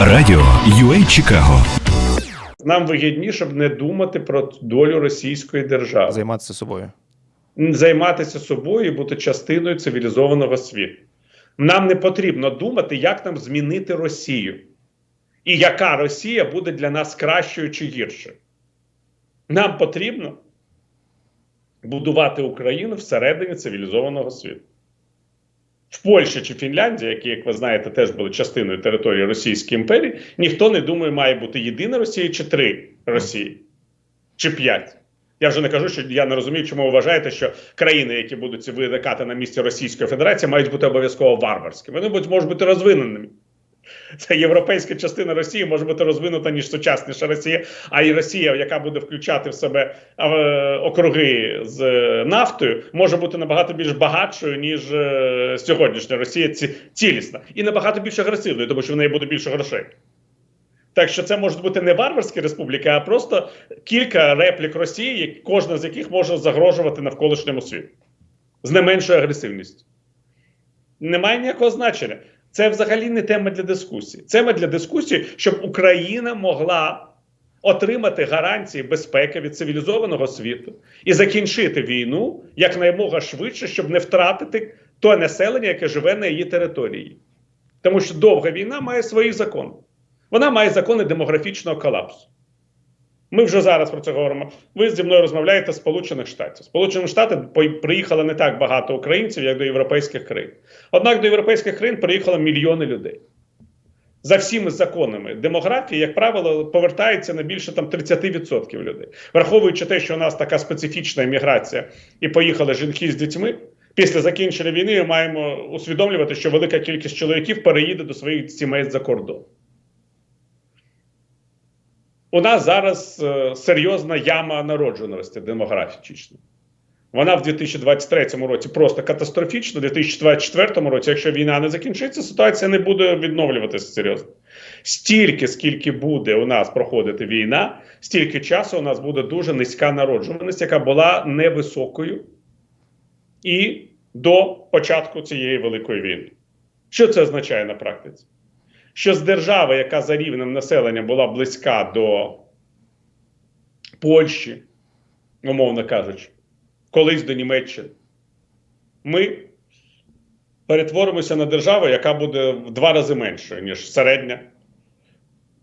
Радіо UA Чикаго. Нам вигідніше б не думати про долю російської держави, займатися собою. займатися собою і бути частиною цивілізованого світу. Нам не потрібно думати, як нам змінити Росію, і яка Росія буде для нас кращою чи гіршою. Нам потрібно будувати Україну всередині цивілізованого світу. В Польщі чи Фінляндії, які, як ви знаєте, теж були частиною території Російської імперії, ніхто не думає, має бути єдина Росія чи три Росії, чи п'ять. Я вже не кажу, що я не розумію, чому ви вважаєте, що країни, які будуть виникати на місці Російської Федерації, мають бути обов'язково варварськими. Вони будь, можуть бути розвиненими. Це європейська частина Росії може бути розвинута ніж сучасніша Росія, а і Росія, яка буде включати в себе е, округи з е, нафтою, може бути набагато більш багатшою ніж е, сьогоднішня Росія ці, цілісна і набагато більш агресивною, тому що в неї буде більше грошей. Так що це можуть бути не варварські республіки, а просто кілька реплік Росії, кожна з яких може загрожувати навколишньому світу з не меншою агресивністю. Немає ніякого значення. Це взагалі не тема для дискусії. Тема для дискусії, щоб Україна могла отримати гарантії безпеки від цивілізованого світу і закінчити війну якнаймога швидше, щоб не втратити те населення, яке живе на її території. Тому що довга війна має свої закони. Вона має закони демографічного колапсу. Ми вже зараз про це говоримо. Ви зі мною розмовляєте з Сполучених Штатів. Сполучені Штати приїхало не так багато українців, як до європейських країн. Однак до європейських країн приїхало мільйони людей. За всіми законами демографії, як правило, повертається на більше там 30% людей. Враховуючи те, що у нас така специфічна імміграція, і поїхали жінки з дітьми. Після закінчення війни ми маємо усвідомлювати, що велика кількість чоловіків переїде до своїх сімей за кордон. У нас зараз е, серйозна яма народженості демографічна. Вона в 2023 році просто катастрофічна. У 2024 році, якщо війна не закінчиться, ситуація не буде відновлюватися серйозно. Стільки, скільки буде у нас проходити війна, стільки часу у нас буде дуже низька народжуваність, яка була невисокою і до початку цієї великої війни. Що це означає на практиці? Що з держави, яка за рівнем населення була близька до Польщі, умовно кажучи, колись до Німеччини, ми перетворимося на державу, яка буде в два рази меншою, ніж середня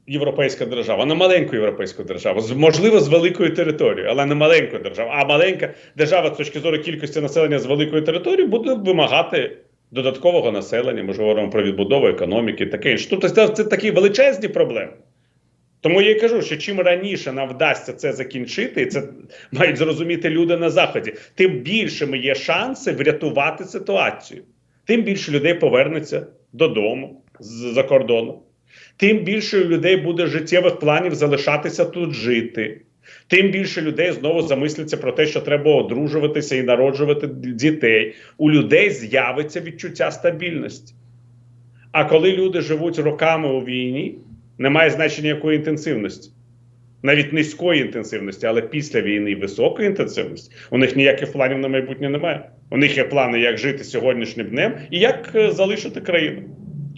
європейська держава, на маленьку європейську державу, можливо, з великою територією, але не маленьку державу. А маленька держава з точки зору кількості населення з великою територією буде вимагати додаткового населення, ми ж говоримо про відбудову економіки, таке інше. Тобто це, це такі величезні проблеми. Тому я й кажу, що чим раніше нам вдасться це закінчити, і це мають зрозуміти люди на заході, тим більшими є шанси врятувати ситуацію. Тим більше людей повернеться додому з-за кордону. Тим більше у людей буде життєвих планів залишатися тут жити. Тим більше людей знову замисляться про те, що треба одружуватися і народжувати дітей. У людей з'явиться відчуття стабільності. А коли люди живуть роками у війні, немає значення якої інтенсивності. Навіть низької інтенсивності, але після війни високої інтенсивності, у них ніяких планів на майбутнє немає. У них є плани, як жити сьогоднішнім днем і як е, залишити країну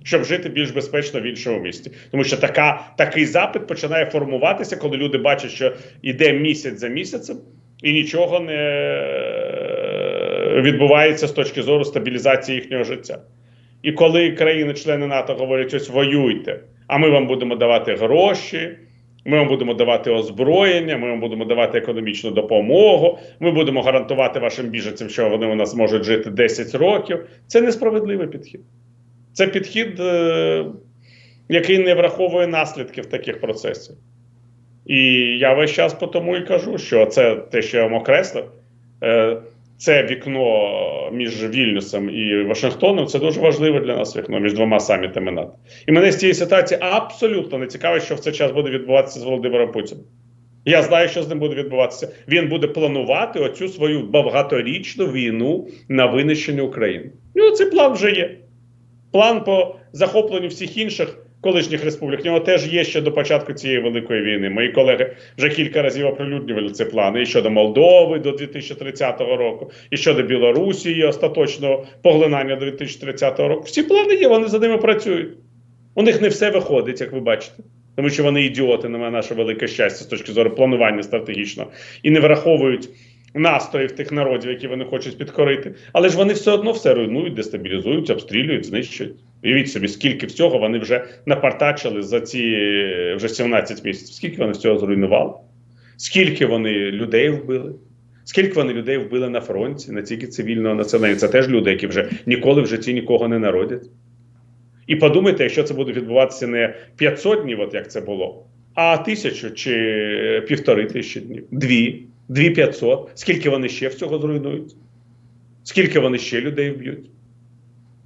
щоб жити більш безпечно в іншому місті. Тому що така, такий запит починає формуватися, коли люди бачать, що йде місяць за місяцем, і нічого не відбувається з точки зору стабілізації їхнього життя. І коли країни-члени НАТО говорять, ось воюйте, а ми вам будемо давати гроші. Ми вам будемо давати озброєння, ми вам будемо давати економічну допомогу. Ми будемо гарантувати вашим біженцям, що вони у нас можуть жити 10 років. Це несправедливий підхід. Це підхід, е, який не враховує наслідків таких процесів. І я весь час по тому і кажу, що це те, що я вам окреслив, е, це вікно між Вільнюсом і Вашингтоном. Це дуже важливе для нас вікно між двома самітами НАТО. І мене з цієї ситуації абсолютно не цікаво, що в цей час буде відбуватися з Володимиром Путіним. Я знаю, що з ним буде відбуватися. Він буде планувати оцю свою багаторічну війну на винищення України. І цей план вже є. План по захопленню всіх інших колишніх республік в нього теж є ще до початку цієї великої війни. Мої колеги вже кілька разів оприлюднювали ці плани і щодо Молдови до 2030 року, і щодо Білорусі остаточного поглинання до 2030 року. Всі плани є, вони за ними працюють. У них не все виходить, як ви бачите. Тому що вони ідіоти, на наше велике щастя з точки зору планування стратегічного, і не враховують настроїв тих народів, які вони хочуть підкорити. Але ж вони все одно все руйнують, дестабілізують, обстрілюють, знищують. Уявіть собі, скільки всього вони вже напартачили за ці вже 17 місяців. Скільки вони всього зруйнували? Скільки вони людей вбили? Скільки вони людей вбили на фронті, на тільки цивільного населення? Це теж люди, які вже ніколи в житті нікого не народять. І подумайте, якщо це буде відбуватися не 500 днів, от як це було, а тисячу чи е, півтори тисячі днів, дві, дві п'ятсот. Скільки вони ще всього зруйнують? Скільки вони ще людей вб'ють?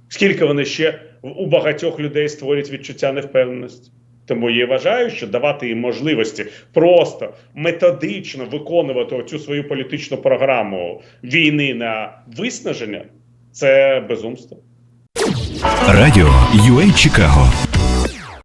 Скільки вони ще у багатьох людей створять відчуття невпевненості? Тому я вважаю, що давати їм можливості просто методично виконувати цю свою політичну програму війни на виснаження це безумство. Радіо UA Чикаго